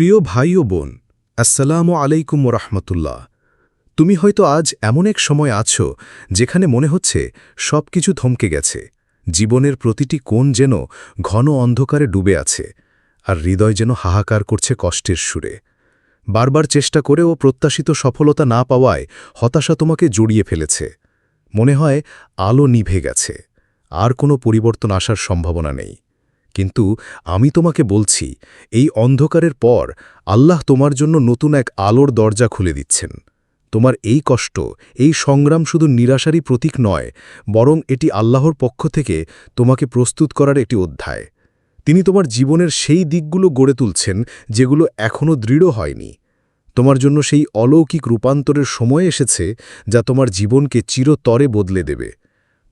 প্রিয় ভাই ও বোন, আসসালামু আলাইকুম রহমতুল্লাহ তুমি হয়তো আজ এমন এক সময় আছো যেখানে মনে হচ্ছে সব কিছু থমকে গেছে, জীবনের প্রতিটি কোণ যেন ঘন অন্ধকারে ডুবে আছে, আর হৃদয় যেন হাহাকার করছে কষ্টের সুরে। বারবার চেষ্টা করেও প্রত্যাশিত সফলতা না পাওয়ায় হতাশা তোমাকে জড়িয়ে ফেলেছে। মনে হয় আলো নিভে গেছে, আর কোনো পরিবর্তন আসার সম্ভাবনা নেই। কিন্তু আমি তোমাকে বলছি, এই অন্ধকারের পর আল্লাহ তোমার জন্য নতুন এক আলোর দরজা খুলে দিচ্ছেন। তোমার এই কষ্ট, এই সংগ্রাম শুধু নিরাশারই প্রতীক নয়, বরং এটি আল্লাহর পক্ষ থেকে তোমাকে প্রস্তুত করার একটি অধ্যায়। তিনি তোমার জীবনের সেই দিকগুলো গড়ে তুলছেন যেগুলো এখনও দৃঢ় হয়নি। তোমার জন্য সেই অলৌকিক রূপান্তরের সময় এসেছে যা তোমার জীবনকে চিরতরে বদলে দেবে।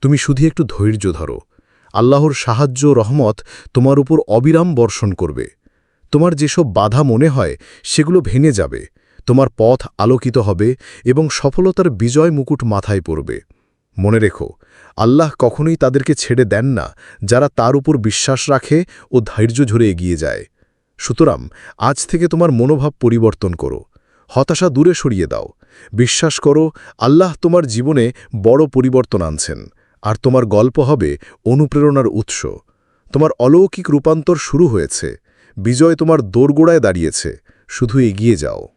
তুমি শুধু একটু ধৈর্য ধরো। আল্লাহর সাহায্য রহমত তোমার উপর অবিরাম বর্ষণ করবে। তোমার যেসব বাধা মনে হয়, সেগুলো ভেঙে যাবে। তোমার পথ আলোকিত হবে এবং সফলতার বিজয় মুকুট মাথায় পড়বে। মনে রেখো, আল্লাহ কখনোই তাদেরকে ছেড়ে দেন না, যারা তার উপর বিশ্বাস রাখে ও ধৈর্য ঝরে এগিয়ে যায়। সুতরাং আজ থেকে তোমার মনোভাব পরিবর্তন করো। হতাশা দূরে সরিয়ে দাও। বিশ্বাস করো, আল্লাহ তোমার জীবনে বড় পরিবর্তন আনছেন। আর তোমার গল্প হবে অনুপ্রেরণার উৎস। তোমার অলৌকিক রূপান্তর শুরু হয়েছে। বিজয় তোমার দোরগোড়ায় দাঁড়িয়েছে। শুধু এগিয়ে যাও।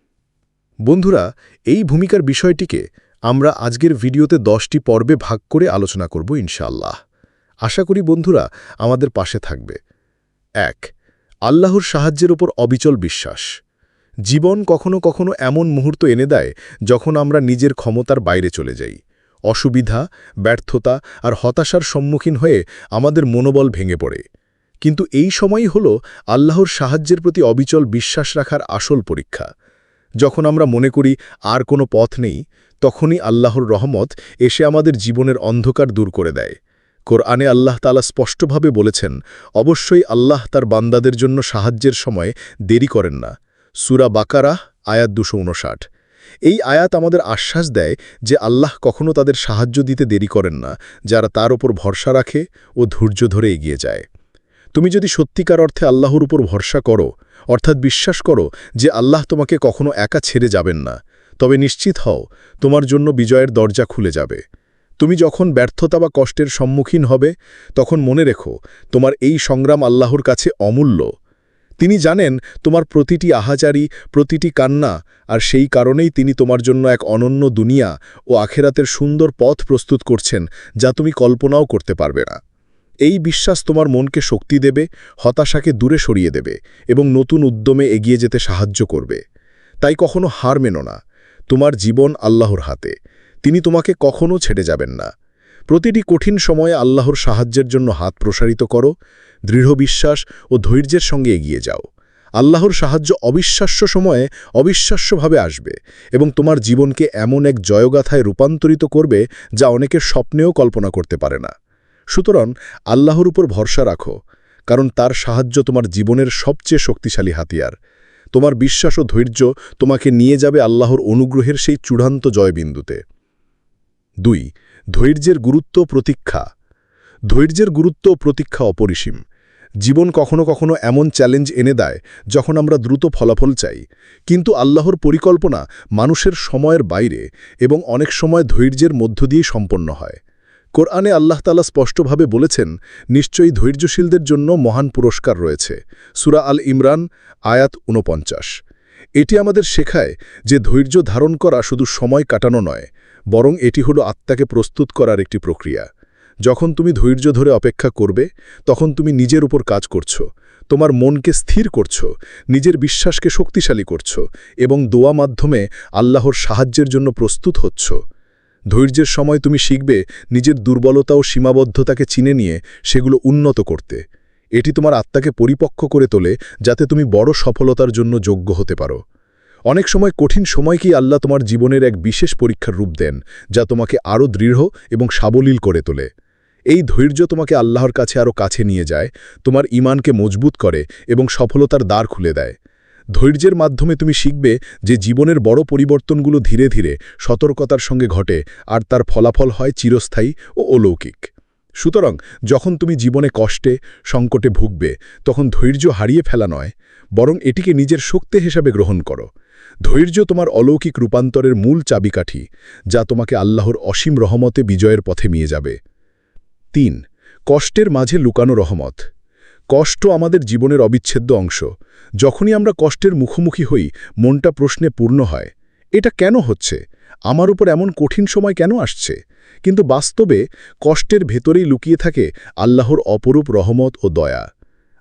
বন্ধুরা, এই ভূমিকার বিষয়টিকে আমরা আজকের ভিডিওতে দশটি পর্বে ভাগ করে আলোচনা করব ইনশাল্লাহ আশা করি বন্ধুরা আমাদের পাশে থাকবে। এক, আল্লাহর সাহায্যের ওপর অবিচল বিশ্বাস। জীবন কখনো কখনো এমন মুহূর্ত এনে দেয় যখন আমরা নিজের ক্ষমতার বাইরে চলে যাই। অসুবিধা, ব্যর্থতা আর হতাশার সম্মুখীন হয়ে আমাদের মনোবল ভেঙে পড়ে। কিন্তু এই সময়ই হল আল্লাহর সাহায্যের প্রতি অবিচল বিশ্বাস রাখার আসল পরীক্ষা। যখন আমরা মনে করি আর কোনো পথ নেই, তখনই আল্লাহর রহমত এসে আমাদের জীবনের অন্ধকার দূর করে দেয়। কোরআনে আল্লাহ তালা স্পষ্টভাবে বলেছেন, অবশ্যই আল্লাহ তার বান্দাদের জন্য সাহায্যের সময় দেরি করেন না। সুরা বাকারাহ, আয়াত দুশো এই আয়াত আমাদের আশ্বাস দেয় যে আল্লাহ কখনও তাদের সাহায্য দিতে দেরি করেন না, যারা তার ওপর ভরসা রাখে ও ধৈর্য ধরে এগিয়ে যায়। তুমি যদি সত্যিকার অর্থে আল্লাহর উপর ভরসা করো, অর্থাৎ বিশ্বাস করো যে আল্লাহ তোমাকে কখনো একা ছেড়ে যাবেন না, তবে নিশ্চিত হও তোমার জন্য বিজয়ের দরজা খুলে যাবে। তুমি যখন ব্যর্থতা বা কষ্টের সম্মুখীন হবে, তখন মনে রেখো তোমার এই সংগ্রাম আল্লাহর কাছে অমূল্য। তিনি জানেন, তোমার প্রতিটি আহাচারি প্রতিটি কান্না, আর সেই কারণেই তিনি তোমার জন্য এক অনন্য দুনিয়া ও আখেরাতের সুন্দর পথ প্রস্তুত করছেন, যা তুমি কল্পনাও করতে পারবে না। এই বিশ্বাস তোমার মনকে শক্তি দেবে, হতাশাকে দূরে সরিয়ে দেবে এবং নতুন উদ্যমে এগিয়ে যেতে সাহায্য করবে। তাই কখনো হার মেনো না। তোমার জীবন আল্লাহর হাতে। তিনি তোমাকে কখনো ছেড়ে যাবেন না। প্রতিটি কঠিন সময়ে আল্লাহর সাহায্যের জন্য হাত প্রসারিত করো। দৃঢ় বিশ্বাস ও ধৈর্যের সঙ্গে এগিয়ে যাও। আল্লাহর সাহায্য অবিশ্বাস্য সময়ে অবিশ্বাস্যভাবে আসবে এবং তোমার জীবনকে এমন এক জয়গাথায় রূপান্তরিত করবে যা অনেকের স্বপ্নেও কল্পনা করতে পারে না। সুতরাং আল্লাহর উপর ভরসা রাখো, কারণ তার সাহায্য তোমার জীবনের সবচেয়ে শক্তিশালী হাতিয়ার। তোমার বিশ্বাস ও ধৈর্য তোমাকে নিয়ে যাবে আল্লাহর অনুগ্রহের সেই চূড়ান্ত জয়বিন্দুতে। দুই, ধৈর্যের গুরুত্ব প্রতীক্ষা। ধৈর্যের গুরুত্ব প্রতীক্ষা অপরিসীম। জীবন কখনো কখনো এমন চ্যালেঞ্জ এনে দেয় যখন আমরা দ্রুত ফলাফল চাই। কিন্তু আল্লাহর পরিকল্পনা মানুষের সময়ের বাইরে এবং অনেক সময় ধৈর্যের মধ্য দিয়ে সম্পন্ন হয়। কোরআনে আল্লাহ তালা স্পষ্টভাবে বলেছেন, নিশ্চয়ই ধৈর্যশীলদের জন্য মহান পুরস্কার রয়েছে। সুরা আল ইমরান, আয়াত ঊনপঞ্চাশ। এটি আমাদের শেখায় যে ধৈর্য ধারণ করা শুধু সময় কাটানো নয়, বরং এটি হলো আত্মাকে প্রস্তুত করার একটি প্রক্রিয়া। যখন তুমি ধৈর্য ধরে অপেক্ষা করবে, তখন তুমি নিজের উপর কাজ করছ, তোমার মনকে স্থির করছ, নিজের বিশ্বাসকে শক্তিশালী করছ এবং দোয়া মাধ্যমে আল্লাহর সাহায্যের জন্য প্রস্তুত হচ্ছ। ধৈর্যের সময় তুমি শিখবে নিজের দুর্বলতা ও সীমাবদ্ধতাকে চিনে নিয়ে সেগুলো উন্নত করতে। এটি তোমার আত্মাকে পরিপক্ক করে তোলে, যাতে তুমি বড় সফলতার জন্য যোগ্য হতে পারো। অনেক সময় কঠিন সময়কেই আল্লাহ তোমার জীবনের এক বিশেষ পরীক্ষার রূপ দেন, যা তোমাকে আরও দৃঢ় এবং সাবলীল করে তোলে। এই ধৈর্য তোমাকে আল্লাহর কাছে আরও কাছে নিয়ে যায়, তোমার ইমানকে মজবুত করে এবং সফলতার দ্বার খুলে দেয়। ধৈর্যের মাধ্যমে তুমি শিখবে যে জীবনের বড় পরিবর্তনগুলো ধীরে ধীরে সতর্কতার সঙ্গে ঘটে আর তার ফলাফল হয় চিরস্থায়ী ও অলৌকিক। সুতরাং যখন তুমি জীবনে কষ্টে, সংকটে ভুগবে, তখন ধৈর্য হারিয়ে ফেলা নয়, বরং এটিকে নিজের শক্তি হিসাবে গ্রহণ করো। ধৈর্য তোমার অলৌকিক রূপান্তরের মূল চাবিকাঠি, যা তোমাকে আল্লাহর অসীম রহমতে বিজয়ের পথে নিয়ে যাবে। তিন, কষ্টের মাঝে লুকানো রহমত। কষ্ট আমাদের জীবনের অবিচ্ছেদ্য অংশ। যখনই আমরা কষ্টের মুখোমুখি হই, মনটা প্রশ্নে পূর্ণ হয়। এটা কেন হচ্ছে? আমার উপর এমন কঠিন সময় কেন আসছে? কিন্তু বাস্তবে কষ্টের ভেতরেই লুকিয়ে থাকে আল্লাহর অপরূপ রহমত ও দয়া।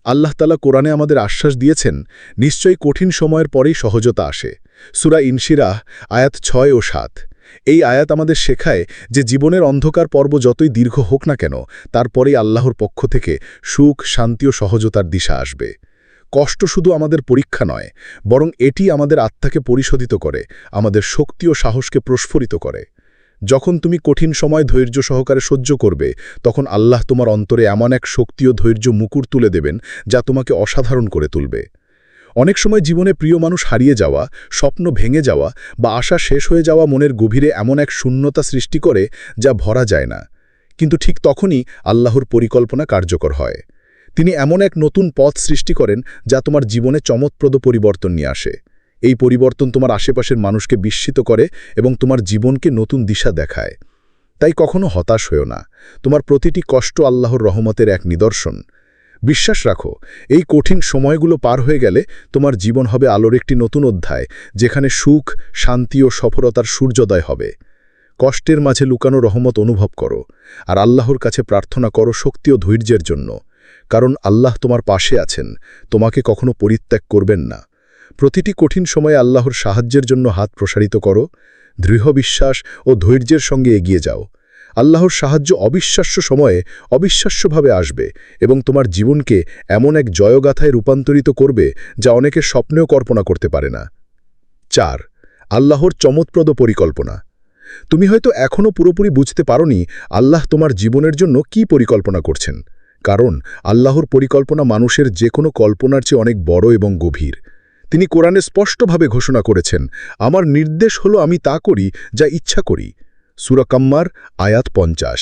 আল্লাহ তালা কোরআনে আমাদের আশ্বাস দিয়েছেন, নিশ্চয়ই কঠিন সময়ের পরেই সহজতা আসে। সুরা ইনশিরাহ, আয়াত ছয় ও সাত। এই আয়াত আমাদের শেখায় যে জীবনের অন্ধকার পর্ব যতই দীর্ঘ হোক না কেন, তারপরেই আল্লাহর পক্ষ থেকে সুখ, শান্তি ও সহজতার দিশা আসবে। কষ্ট শুধু আমাদের পরীক্ষা নয়, বরং এটি আমাদের আত্মাকে পরিশোধিত করে, আমাদের শক্তি ও সাহসকে প্রস্ফুরিত করে। যখন তুমি কঠিন সময় ধৈর্য সহকারে সহ্য করবে, তখন আল্লাহ তোমার অন্তরে এমন এক শক্তি ও ধৈর্য মুকুর তুলে দেবেন যা তোমাকে অসাধারণ করে তুলবে। অনেক সময় জীবনে প্রিয় মানুষ হারিয়ে যাওয়া, স্বপ্ন ভেঙে যাওয়া বা আশা শেষ হয়ে যাওয়া মনের গভীরে এমন এক শূন্যতা সৃষ্টি করে যা ভরা যায় না। কিন্তু ঠিক তখনই আল্লাহর পরিকল্পনা কার্যকর হয়। তিনি এমন এক নতুন পথ সৃষ্টি করেন যা তোমার জীবনে চমৎপ্রদ পরিবর্তন নিয়ে আসে। এই পরিবর্তন তোমার আশেপাশের মানুষকে বিস্মিত করে এবং তোমার জীবনকে নতুন দিশা দেখায়। তাই কখনো হতাশ হয়েও না। তোমার প্রতিটি কষ্ট আল্লাহর রহমতের এক নিদর্শন। বিশ্বাস রাখো, এই কঠিন সময়গুলো পার হয়ে গেলে তোমার জীবন হবে আলোর একটি নতুন অধ্যায়, যেখানে সুখ, শান্তি ও সফলতার সূর্যোদয় হবে। কষ্টের মাঝে লুকানো রহমত অনুভব করো, আর আল্লাহর কাছে প্রার্থনা করো শক্তি ও ধৈর্যের জন্য, কারণ আল্লাহ তোমার পাশে আছেন, তোমাকে কখনো পরিত্যাগ করবেন না। প্রতিটি কঠিন সময়ে আল্লাহর সাহায্যের জন্য হাত প্রসারিত করো, দৃঢ় বিশ্বাস ও ধৈর্যের সঙ্গে এগিয়ে যাও। আল্লাহর সাহায্য অবিশ্বাস্য সময়ে অবিশ্বাস্যভাবে আসবে এবং তোমার জীবনকে এমন এক জয়গাথায় রূপান্তরিত করবে যা অনেকে স্বপ্নেও কল্পনা করতে পারে না। চার, আল্লাহর চমৎপ্রদ পরিকল্পনা। তুমি হয়তো এখনও পুরোপুরি বুঝতে পারোনি আল্লাহ তোমার জীবনের জন্য কি পরিকল্পনা করছেন। কারণ আল্লাহর পরিকল্পনা মানুষের যে কোনো কল্পনার চেয়ে অনেক বড় এবং গভীর। তিনি কোরআনে স্পষ্টভাবে ঘোষণা করেছেন, আমার নির্দেশ হলো আমি তা করি যা ইচ্ছা করি। সুরাকাম্মার আয়াত পঞ্চাশ।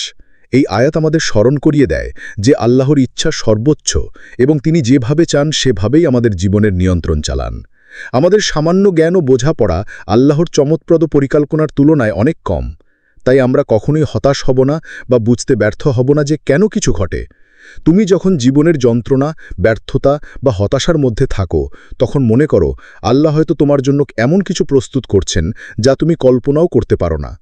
এই আয়াত আমাদের স্মরণ করিয়ে দেয় যে আল্লাহর ইচ্ছা সর্বোচ্চ এবং তিনি যেভাবে চান সেভাবেই আমাদের জীবনের নিয়ন্ত্রণ চালান। আমাদের সামান্য জ্ঞান ও বোঝাপড়া আল্লাহর চমৎপ্রদ পরিকল্পনার তুলনায় অনেক কম। তাই আমরা কখনোই হতাশ হব না বা বুঝতে ব্যর্থ হব না যে কেন কিছু ঘটে। তুমি যখন জীবনের যন্ত্রণা, ব্যর্থতা বা হতাশার মধ্যে থাকো, তখন মনে করো, আল্লাহ হয়তো তোমার জন্য এমন কিছু প্রস্তুত করছেন যা তুমি কল্পনাও করতে পারো না।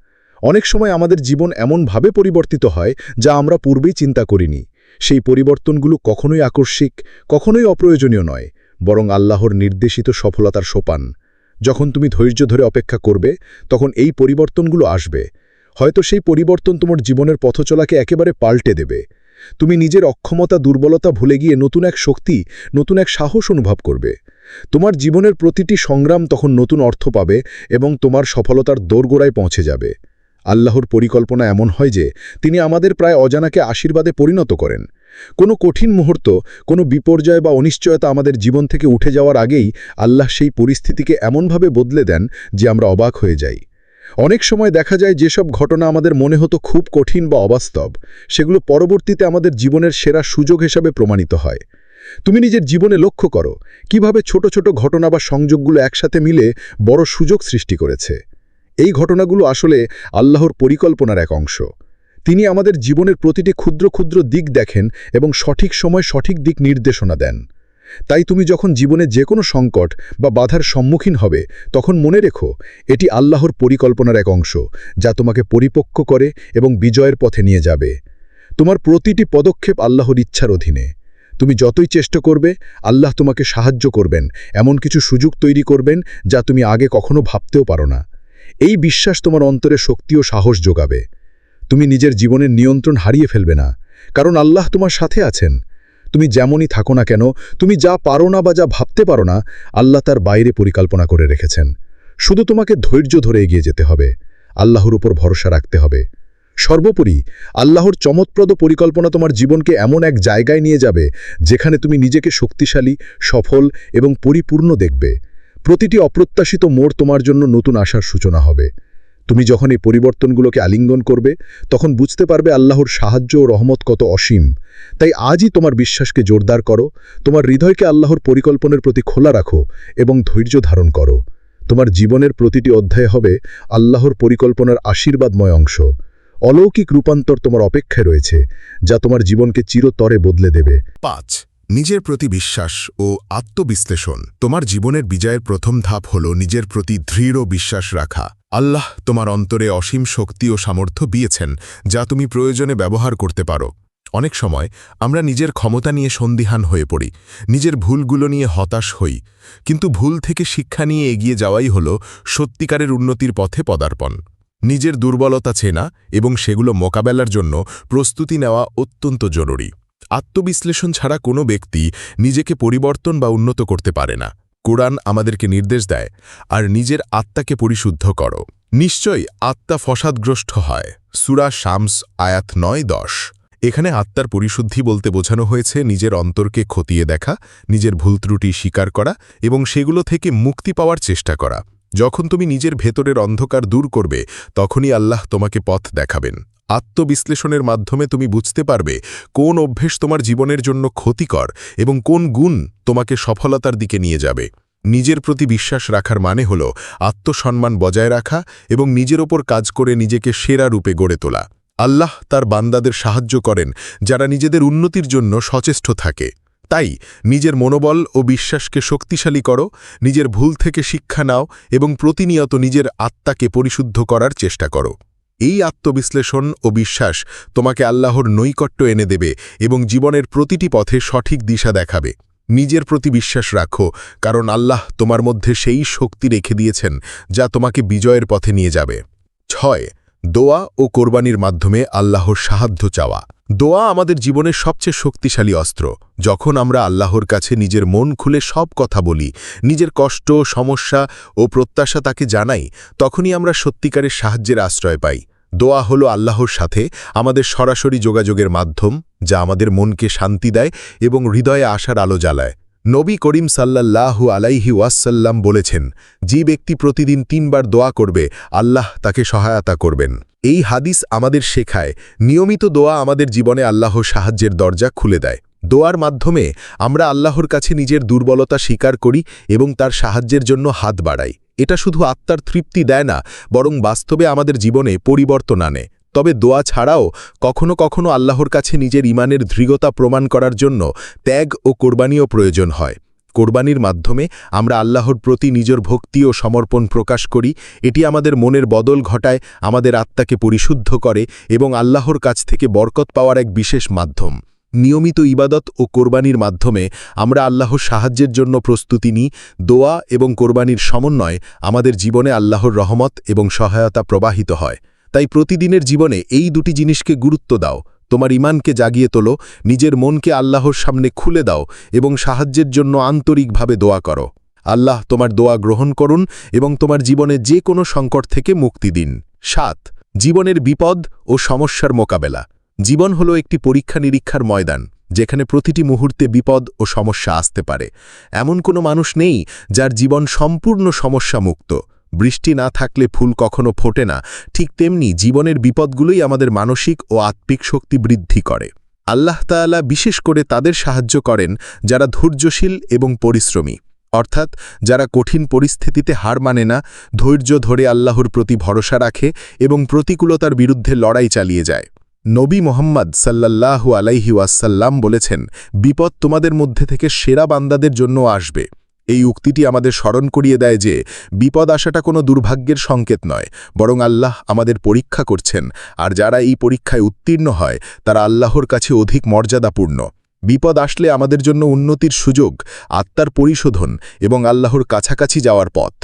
অনেক সময় আমাদের জীবন এমনভাবে পরিবর্তিত হয় যা আমরা পূর্বেই চিন্তা করিনি। সেই পরিবর্তনগুলো কখনোই আকস্মিক, কখনোই অপ্রয়োজনীয় নয়, বরং আল্লাহর নির্দেশিত সফলতার সোপান। যখন তুমি ধৈর্য ধরে অপেক্ষা করবে, তখন এই পরিবর্তনগুলো আসবে। হয়তো সেই পরিবর্তন তোমার জীবনের পথচলাকে একেবারে পাল্টে দেবে। তুমি নিজের অক্ষমতা, দুর্বলতা ভুলে গিয়ে নতুন এক শক্তি, নতুন এক সাহস অনুভব করবে। তোমার জীবনের প্রতিটি সংগ্রাম তখন নতুন অর্থ পাবে এবং তোমার সফলতার দোরগোড়ায় পৌঁছে যাবে। আল্লাহর পরিকল্পনা এমন হয় যে, তিনি আমাদের প্রায় অজানাকে আশীর্বাদে পরিণত করেন। কোনো কঠিন মুহূর্ত, কোনো বিপর্যয় বা অনিশ্চয়তা আমাদের জীবন থেকে উঠে যাওয়ার আগেই আল্লাহ সেই পরিস্থিতিকে এমনভাবে বদলে দেন যে আমরা অবাক হয়ে যাই। অনেক সময় দেখা যায় যেসব ঘটনা আমাদের মনে হতো খুব কঠিন বা অবাস্তব, সেগুলো পরবর্তীতে আমাদের জীবনের সেরা সুযোগ হিসাবে প্রমাণিত হয়। তুমি নিজের জীবনে লক্ষ্য করো, কীভাবে ছোট ছোট ঘটনা বা সংযোগগুলো একসাথে মিলে বড় সুযোগ সৃষ্টি করেছে। এই ঘটনাগুলো আসলে আল্লাহর পরিকল্পনার এক অংশ। তিনি আমাদের জীবনের প্রতিটি ক্ষুদ্র ক্ষুদ্র দিক দেখেন এবং সঠিক সময় সঠিক দিক নির্দেশনা দেন। তাই তুমি যখন জীবনে যে কোনো সংকট বা বাধার সম্মুখীন হবে, তখন মনে রেখো, এটি আল্লাহর পরিকল্পনার এক অংশ, যা তোমাকে পরিপক্ক করে এবং বিজয়ের পথে নিয়ে যাবে। তোমার প্রতিটি পদক্ষেপ আল্লাহর ইচ্ছার অধীনে। তুমি যতই চেষ্টা করবে, আল্লাহ তোমাকে সাহায্য করবেন, এমন কিছু সুযোগ তৈরি করবেন যা তুমি আগে কখনো ভাবতেও পারো না। এই বিশ্বাস তোমার অন্তরে শক্তি ও সাহস যোগাবে। তুমি নিজের জীবনের নিয়ন্ত্রণ হারিয়ে ফেলবে না, কারণ আল্লাহ তোমার সাথে আছেন। তুমি যেমনই থাকো না কেন, তুমি যা পারো না বা যা ভাবতে পারো না, আল্লাহ তার বাইরে পরিকল্পনা করে রেখেছেন। শুধু তোমাকে ধৈর্য ধরে এগিয়ে যেতে হবে, আল্লাহর উপর ভরসা রাখতে হবে। সর্বোপরি, আল্লাহর চমৎপ্রদ পরিকল্পনা তোমার জীবনকে এমন এক জায়গায় নিয়ে যাবে, যেখানে তুমি নিজেকে শক্তিশালী, সফল এবং পরিপূর্ণ দেখবে। প্রতিটি অপ্রত্যাশিত মোড় তোমার জন্য নতুন আশার সূচনা হবে। তুমি যখন এই পরিবর্তনগুলোকে আলিঙ্গন করবে, তখন বুঝতে পারবে আল্লাহর সাহায্য ও রহমত কত অসীম। তাই আজই তোমার বিশ্বাসকে জোরদার করো, তোমার হৃদয়কে আল্লাহর পরিকল্পনার প্রতি খোলা রাখো এবং ধৈর্য ধারণ করো। তোমার জীবনের প্রতিটি অধ্যায় হবে আল্লাহর পরিকল্পনার আশীর্বাদময় অংশ। অলৌকিক রূপান্তর তোমার অপেক্ষায় রয়েছে, যা তোমার জীবনকে চিরতরে বদলে দেবে। পাঁচ। নিজের প্রতি বিশ্বাস ও আত্মবিশ্লেষণ তোমার জীবনের বিজয়ের প্রথম ধাপ হল নিজের প্রতি দৃঢ় বিশ্বাস রাখা। আল্লাহ তোমার অন্তরে অসীম শক্তি ও সামর্থ্য দিয়েছেন, যা তুমি প্রয়োজনে ব্যবহার করতে পারো। অনেক সময় আমরা নিজের ক্ষমতা নিয়ে সন্দিহান হয়ে পড়ি, নিজের ভুলগুলো নিয়ে হতাশ হই, কিন্তু ভুল থেকে শিক্ষা নিয়ে এগিয়ে যাওয়াই হল সত্যিকারের উন্নতির পথে পদার্পণ। নিজের দুর্বলতা চেনা এবং সেগুলো মোকাবেলার জন্য প্রস্তুতি নেওয়া অত্যন্ত জরুরি। আত্মবিশ্লেষণ ছাড়া কোনো ব্যক্তি নিজেকে পরিবর্তন বা উন্নত করতে পারে না। কোরআন আমাদেরকে নির্দেশ দেয়, আর নিজের আত্মাকে পরিশুদ্ধ করো। নিশ্চয়ই আত্মা ফসাদগ্রস্ত হয়। সুরা শামস, আয়াত নয়, দশ। এখানে আত্মার পরিশুদ্ধি বলতে বোঝানো হয়েছে নিজের অন্তরকে খতিয়ে দেখা, নিজের ভুল ত্রুটি স্বীকার করা এবং সেগুলো থেকে মুক্তি পাওয়ার চেষ্টা করা। যখন তুমি নিজের ভেতরের অন্ধকার দূর করবে, তখনই আল্লাহ তোমাকে পথ দেখাবেন। আত্মবিশ্লেষণের মাধ্যমে তুমি বুঝতে পারবে কোন অভ্যেস তোমার জীবনের জন্য ক্ষতিকর এবং কোন গুণ তোমাকে সফলতার দিকে নিয়ে যাবে। নিজের প্রতি বিশ্বাস রাখার মানে হল আত্মসম্মান বজায় রাখা এবং নিজের ওপর কাজ করে নিজেকে সেরা রূপে গড়ে তোলা। আল্লাহ তার বান্দাদের সাহায্য করেন যারা নিজেদের উন্নতির জন্য সচেষ্ট থাকে। তাই নিজের মনোবল ও বিশ্বাসকে শক্তিশালী করো, নিজের ভুল থেকে শিক্ষা নাও এবং প্রতিনিয়ত নিজের আত্মাকে পরিশুদ্ধ করার চেষ্টা করো। এই আত্মবিশ্লেষণ ও বিশ্বাস তোমাকে আল্লাহর নৈকট্য এনে দেবে এবং জীবনের প্রতিটি পথে সঠিক দিশা দেখাবে। নিজের প্রতি বিশ্বাস রাখো, কারণ আল্লাহ তোমার মধ্যে সেই শক্তি রেখে দিয়েছেন যা তোমাকে বিজয়ের পথে নিয়ে যাবে। ছয় দোয়া ও কোরবানির মাধ্যমে আল্লাহর সাহায্য চাওয়া। দোয়া আমাদের জীবনের সবচেয়ে শক্তিশালী অস্ত্র। যখন আমরা আল্লাহর কাছে নিজের মন খুলে সব কথা বলি, নিজের কষ্ট, সমস্যা ও প্রত্যাশা তাকে জানাই, তখনই আমরা সত্যিকারের সাহায্যের আশ্রয় পাই। দোয়া হলো আল্লাহর সাথে আমাদের সরাসরি যোগাযোগের মাধ্যম, যা আমাদের মনকে শান্তি দেয় এবং হৃদয়ে আশার আলো জ্বালায়। নবী করিম সাল্লাল্লাহু আলাইহি ওয়াসাল্লাম বলেছেন, যে ব্যক্তি প্রতিদিন তিনবার দোয়া করবে, আল্লাহ তাকে সহায়তা করবেন। এই হাদিস আমাদের শেখায়, নিয়মিত দোয়া আমাদের জীবনে আল্লাহ সাহায্যের দরজা খুলে দেয়। দোয়ার মাধ্যমে আমরা আল্লাহর কাছে নিজের দুর্বলতা স্বীকার করি এবং তার সাহায্যের জন্য হাত বাড়াই। এটা শুধু আত্মার তৃপ্তি দেয় না, বরং বাস্তবে আমাদের জীবনে পরিবর্তন আনে। তবে দোয়া ছাড়াও কখনো কখনো আল্লাহর কাছে নিজের ইমানের দৃঢ়তা প্রমাণ করার জন্য ত্যাগ ও কোরবানিও প্রয়োজন হয়। কোরবানির মাধ্যমে আমরা আল্লাহর প্রতি নিজের ভক্তি ও সমর্পণ প্রকাশ করি, এটি আমাদের মনের বদল ঘটায়, আমাদের আত্মাকে পরিশুদ্ধ করে এবং আল্লাহর কাছ থেকে বরকত পাওয়ার এক বিশেষ মাধ্যম। নিয়মিত ইবাদত ও কোরবানির মাধ্যমে আমরা আল্লাহর সাহায্যের জন্য প্রস্তুতি নিই, দোয়া এবং কোরবানির সমন্বয় আমাদের জীবনে আল্লাহর রহমত এবং সহায়তা প্রবাহিত হয়। তাই প্রতিদিনের জীবনে এই দুটি জিনিসকে গুরুত্ব দাও। তোমার ইমানকে জাগিয়ে তোলো, নিজের মনকে আল্লাহর সামনে খুলে দাও এবং সাহায্যের জন্য আন্তরিকভাবে দোয়া করো। আল্লাহ তোমার দোয়া গ্রহণ করুন এবং তোমার জীবনে যে কোনো সংকট থেকে মুক্তি দিন। সাত, জীবনের বিপদ ও সমস্যার মোকাবেলা। জীবন হলো একটি পরীক্ষা নিরীক্ষার ময়দান, যেখানে প্রতিটি মুহূর্তে বিপদ ও সমস্যা আসতে পারে। এমন কোনো মানুষ নেই যার জীবন সম্পূর্ণ সমস্যামুক্ত। বৃষ্টি না থাকলে ফুল কখনো ফোটে না। ঠিক তেমনি জীবনের বিপদগুলোই আমাদের মানসিক ও আত্মিক শক্তি বৃদ্ধি করে। আল্লাহ তাআলা বিশেষ করে তাদের সাহায্য করেন যারা ধৈর্যশীল এবং পরিশ্রমী। অর্থাৎ যারা কঠিন পরিস্থিতিতে হার মানে না, ধৈর্য ধরে আল্লাহর প্রতি ভরসা রাখে এবং প্রতিকূলতার বিরুদ্ধে লড়াই চালিয়ে যায়। নবী মোহাম্মদ সাল্লাল্লাহু আলাইহি ওয়াসাল্লাম বলেছেন, বিপদ তোমাদের মধ্যে থেকে সেরা বান্দাদের জন্য আসবে। এই উক্তিটি আমাদের স্মরণ করিয়ে দেয় যে, বিপদ আসাটা কোনো দুর্ভাগ্যের সংকেত নয়, বরং আল্লাহ আমাদের পরীক্ষা করছেন, আর যারা এই পরীক্ষায় উত্তীর্ণ হয়, তারা আল্লাহর কাছে অধিক মর্যাদাপূর্ণ। বিপদ আসলে আমাদের জন্য উন্নতির সুযোগ, আত্মার পরিশোধন এবং আল্লাহর কাছাকাছি যাওয়ার পথ।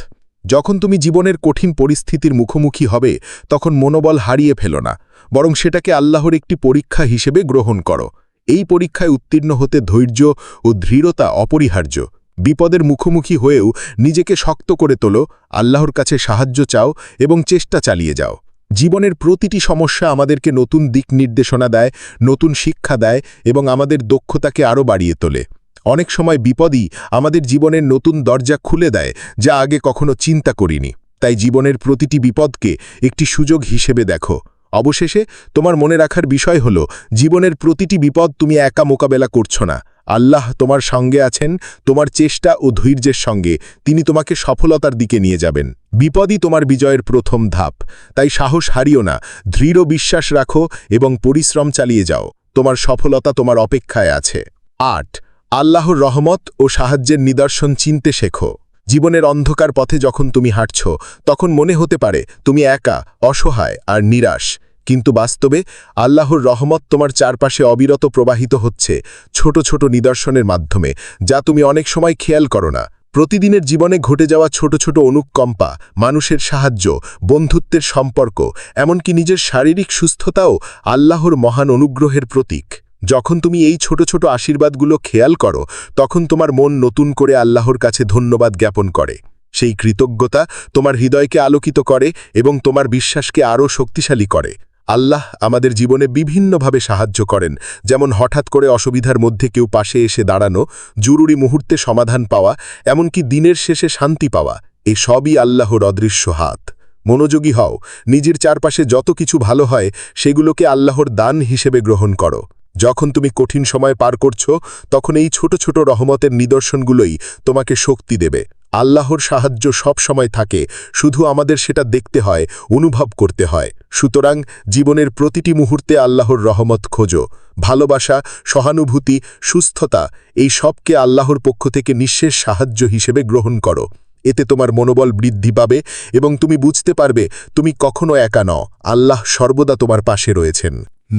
যখন তুমি জীবনের কঠিন পরিস্থিতির মুখোমুখি হবে, তখন মনোবল হারিয়ে ফেলো না, বরং সেটাকে আল্লাহর একটি পরীক্ষা হিসেবে গ্রহণ করো। এই পরীক্ষায় উত্তীর্ণ হতে ধৈর্য ও দৃঢ়তা অপরিহার্য। বিপদের মুখোমুখি হয়েও নিজেকে শক্ত করে তোলো, আল্লাহর কাছে সাহায্য চাও এবং চেষ্টা চালিয়ে যাও। জীবনের প্রতিটি সমস্যা আমাদেরকে নতুন দিক নির্দেশনা দেয়, নতুন শিক্ষা দেয় এবং আমাদের দক্ষতাকে আরও বাড়িয়ে তোলে। অনেক সময় বিপদই আমাদের জীবনের নতুন দরজা খুলে দেয়, যা আগে কখনো চিন্তা করিনি। তাই জীবনের প্রতিটি বিপদকে একটি সুযোগ হিসেবে দেখো। অবশেষে তোমার মনে রাখার বিষয় হল, জীবনের প্রতিটি বিপদ তুমি একা মোকাবেলা করছ না। আল্লাহ তোমার সঙ্গে আছেন, তোমার চেষ্টা ও ধৈর্যের সঙ্গে। তিনি তোমাকে সফলতার দিকে নিয়ে যাবেন। বিপদই তোমার বিজয়ের প্রথম ধাপ। তাই সাহস হারিও না। দৃঢ় বিশ্বাস রাখো এবং পরিশ্রম চালিয়ে যাও। তোমার সফলতা তোমার অপেক্ষায় আছে। আট, আল্লাহর রহমত ও সাহায্যের নিদর্শন চিনতে শেখো। জীবনের অন্ধকার পথে যখন তুমি হাঁটছ, তখন মনে হতে পারে, তুমি একা, অসহায় আর নিরাশ। কিন্তু বাস্তবে আল্লাহর রহমত তোমার চারপাশে অবিরত প্রবাহিত হচ্ছে ছোট ছোট নিদর্শনের মাধ্যমে, যা তুমি অনেক সময় খেয়াল করো না। প্রতিদিনের জীবনে ঘটে যাওয়া ছোট ছোট অনুকম্পা, মানুষের সাহায্য, বন্ধুত্বের সম্পর্ক, এমনকি নিজের শারীরিক সুস্থতাও আল্লাহর মহান অনুগ্রহের প্রতীক। যখন তুমি এই ছোট ছোট আশীর্বাদগুলো খেয়াল করো, তখন তোমার মন নতুন করে আল্লাহর কাছে ধন্যবাদ জ্ঞাপন করে। সেই কৃতজ্ঞতা তোমার হৃদয়কে আলোকিত করে এবং তোমার বিশ্বাসকে আরও শক্তিশালী করে। আল্লাহ আমাদের জীবনে বিভিন্নভাবে সাহায্য করেন, যেমন হঠাৎ করে অসুবিধার মধ্যে কেউ পাশে এসে দাঁড়ানো, জরুরি মুহূর্তে সমাধান পাওয়া, এমনকি দিনের শেষে শান্তি পাওয়া এই সবই আল্লাহর অদৃশ্য হাত। মনোযোগী হও, নিজের চারপাশে যত কিছু ভালো হয়, সেগুলোকে আল্লাহর দান হিসেবে গ্রহণ করো। যখন তুমি কঠিন সময় পার করছ, তখন এই ছোট ছোট রহমতের নিদর্শনগুলোই তোমাকে শক্তি দেবে। আল্লাহর সাহায্য সব সময় থাকে, শুধু আমাদের সেটা দেখতে হয়, অনুভব করতে হয়। সুতরাং জীবনের প্রতিটি মুহূর্তে আল্লাহর রহমত খোঁজো, ভালোবাসা, সহানুভূতি, সুস্থতা, এই সবকে আল্লাহর পক্ষ থেকে নিঃশেষ সাহায্য হিসেবে গ্রহণ করো। এতে তোমার মনোবল বৃদ্ধি পাবে এবং তুমি বুঝতে পারবে তুমি কখনো একা নও। আল্লাহ সর্বদা তোমার পাশে রয়েছেন।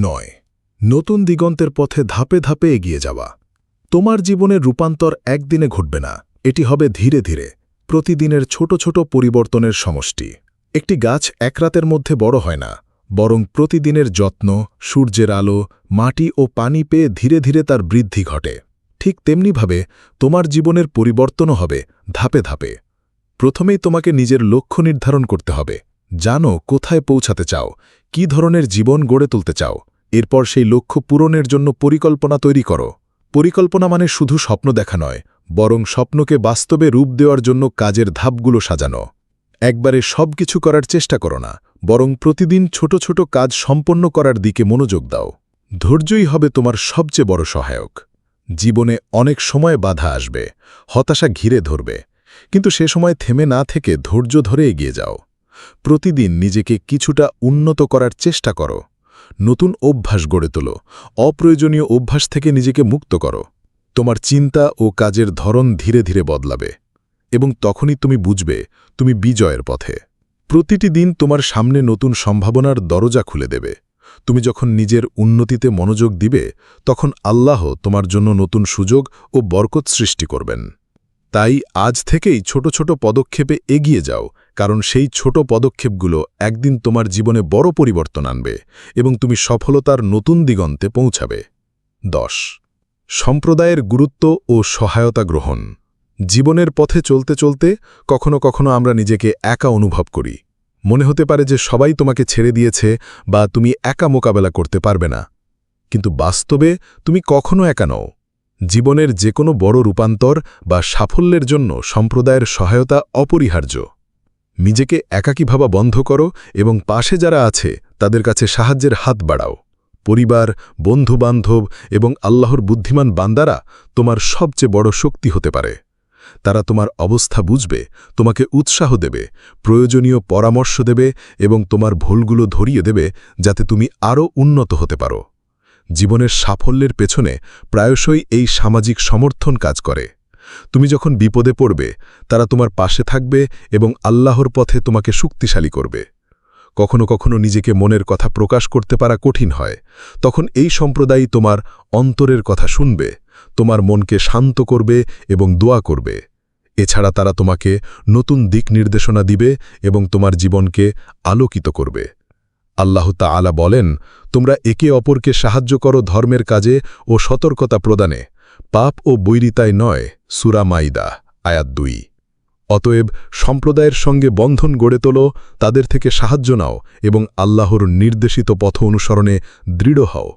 নয়, নতুন দিগন্তের পথে ধাপে ধাপে এগিয়ে যাওয়া। তোমার জীবনের রূপান্তর একদিনে ঘটবে না, এটি হবে ধীরে ধীরে, প্রতিদিনের ছোট ছোট পরিবর্তনের সমষ্টি। একটি গাছ এক রাতের মধ্যে বড় হয় না, বরং প্রতিদিনের যত্ন, সূর্যের আলো, মাটি ও পানি পেয়ে ধীরে ধীরে তার বৃদ্ধি ঘটে। ঠিক তেমনিভাবে তোমার জীবনের পরিবর্তনও হবে, ধাপে ধাপে। প্রথমেই তোমাকে নিজের লক্ষ্য নির্ধারণ করতে হবে। জানো কোথায় পৌঁছাতে চাও, কি ধরনের জীবন গড়ে তুলতে চাও। এরপর সেই লক্ষ্য পূরণের জন্য পরিকল্পনা তৈরি করো। পরিকল্পনা মানে শুধু স্বপ্ন দেখা নয়, বরং স্বপ্নকে বাস্তবে রূপ দেওয়ার জন্য কাজের ধাপগুলো সাজানো। একবারে সব কিছু করার চেষ্টা করো না, বরং প্রতিদিন ছোট ছোট কাজ সম্পন্ন করার দিকে মনোযোগ দাও। ধৈর্যই হবে তোমার সবচেয়ে বড় সহায়ক। জীবনে অনেক সময় বাধা আসবে, হতাশা ঘিরে ধরবে, কিন্তু সে সময় থেমে না থেকে ধৈর্য ধরে এগিয়ে যাও। প্রতিদিন নিজেকে কিছুটা উন্নত করার চেষ্টা করো। নতুন অভ্যাস গড়ে তোলো, অপ্রয়োজনীয় অভ্যাস থেকে নিজেকে মুক্ত করো। তোমার চিন্তা ও কাজের ধরন ধীরে ধীরে বদলাবে। এবং তখনই তুমি বুঝবে, তুমি বিজয়ের পথে। প্রতিটি দিন তোমার সামনে নতুন সম্ভাবনার দরজা খুলে দেবে। তুমি যখন নিজের উন্নতিতে মনোযোগ দিবে, তখন আল্লাহ তোমার জন্য নতুন সুযোগ ও বরকত সৃষ্টি করবেন। তাই আজ থেকেই ছোট ছোট পদক্ষেপে এগিয়ে যাও, কারণ সেই ছোট পদক্ষেপগুলো একদিন তোমার জীবনে বড় পরিবর্তন আনবে এবং তুমি সফলতার নতুন দিগন্তে পৌঁছাবে। দশ। সম্প্রদায়ের গুরুত্ব ও সহায়তা গ্রহণ। জীবনের পথে চলতে চলতে কখনো কখনো আমরা নিজেকে একা অনুভব করি। মনে হতে পারে যে সবাই তোমাকে ছেড়ে দিয়েছে বা তুমি একা মোকাবেলা করতে পারবে না। কিন্তু বাস্তবে তুমি কখনো একা নও। জীবনের যে কোনো বড় রূপান্তর বা সাফল্যের জন্য সম্প্রদায়ের সহায়তা অপরিহার্য। নিজেকে একাকী ভাবা বন্ধ করো এবং পাশে যারা আছে, তাদের কাছে সাহায্যের হাত বাড়াও। পরিবার, বন্ধুবান্ধব এবং আল্লাহর বুদ্ধিমান বান্দারা তোমার সবচেয়ে বড় শক্তি হতে পারে। তারা তোমার অবস্থা বুঝবে, তোমাকে উৎসাহ দেবে, প্রয়োজনীয় পরামর্শ দেবে এবং তোমার ভুলগুলো ধরিয়ে দেবে যাতে তুমি আরও উন্নত হতে পারো। জীবনের সাফল্যের পেছনে প্রায়শই এই সামাজিক সমর্থন কাজ করে। তুমি যখন বিপদে পড়বে, তারা তোমার পাশে থাকবে এবং আল্লাহর পথে তোমাকে শক্তিশালী করবে। কখনো কখনো নিজেকে মনের কথা প্রকাশ করতে পারা কঠিন হয়। তখন এই সম্প্রদায় তোমার অন্তরের কথা শুনবে তোমার মনকে শান্ত করবে এবং দোয়া করবে। এছাড়া তারা তোমাকে নতুন দিক নির্দেশনা দিবে এবং তোমার জীবনকে আলোকিত করবে। আল্লাহ তা আলা বলেন, তোমরা একে অপরকে সাহায্য করো ধর্মের কাজে ও সতর্কতা প্রদানে। পাপ ও বৈরিতায় নয়, সুরা মাইদা, আয়াত দুই। অতএব সম্প্রদায়ের সঙ্গে বন্ধন গড়ে তোলো, তাদের থেকে সাহায্য নাও এবং আল্লাহর নির্দেশিত পথ অনুসরণে দৃঢ় হও।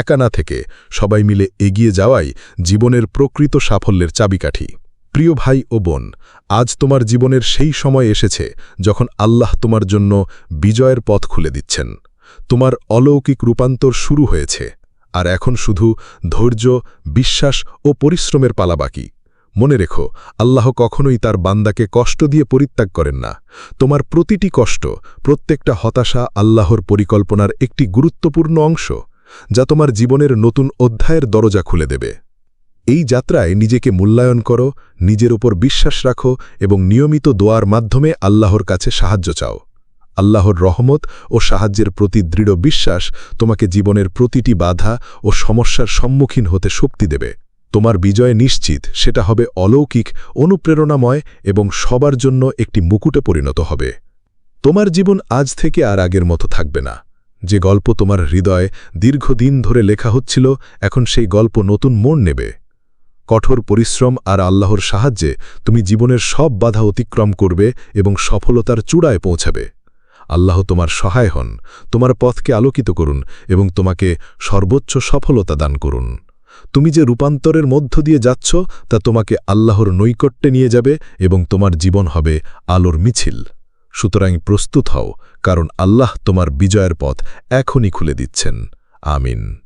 একা না থেকে সবাই মিলে এগিয়ে যাওয়াই জীবনের প্রকৃত সাফল্যের চাবিকাঠি। প্রিয় ভাই ও বোন, আজ তোমার জীবনের সেই সময় এসেছে যখন আল্লাহ তোমার জন্য বিজয়ের পথ খুলে দিচ্ছেন। তোমার অলৌকিক রূপান্তর শুরু হয়েছে, আর এখন শুধু ধৈর্য, বিশ্বাস ও পরিশ্রমের পালা বাকি। মনে রেখো, আল্লাহ কখনোই তার বান্দাকে কষ্ট দিয়ে পরিত্যাগ করেন না। তোমার প্রতিটি কষ্ট, প্রত্যেকটা হতাশা আল্লাহর পরিকল্পনার একটি গুরুত্বপূর্ণ অংশ। যা তোমার জীবনের নতুন অধ্যায়ের দরজা খুলে দেবে। এই যাত্রায় নিজেকে মূল্যায়ন করো, নিজের উপর বিশ্বাস রাখো এবং নিয়মিত দোয়ার মাধ্যমে আল্লাহর কাছে সাহায্য চাও। আল্লাহর রহমত ও সাহায্যের প্রতি দৃঢ় বিশ্বাস তোমাকে জীবনের প্রতিটি বাধা ও সমস্যার সম্মুখীন হতে শক্তি দেবে। তোমার বিজয় নিশ্চিত, সেটা হবে অলৌকিক, অনুপ্রেরণাময় এবং সবার জন্য একটি মুকুটে পরিণত হবে। তোমার জীবন আজ থেকে আর আগের মতো থাকবে না। যে গল্প তোমার হৃদয় দীর্ঘদিন ধরে লেখা হচ্ছিল, এখন সেই গল্প নতুন মন নেবে। কঠোর পরিশ্রম আর আল্লাহর সাহায্যে তুমি জীবনের সব বাধা অতিক্রম করবে এবং সফলতার চূড়ায় পৌঁছাবে। আল্লাহ তোমার সহায় হন, তোমার পথকে আলোকিত করুন এবং তোমাকে সর্বোচ্চ সফলতা দান করুন। তুমি যে রূপান্তরের মধ্য দিয়ে যাচ্ছ, তা তোমাকে আল্লাহর নৈকট্যে নিয়ে যাবে এবং তোমার জীবন হবে আলোর মিছিল। সুতরাং প্রস্তুত হও কারণ আল্লাহ তোমার বিজয়ের পথ এখনই খুলে দিচ্ছেন। আমিন।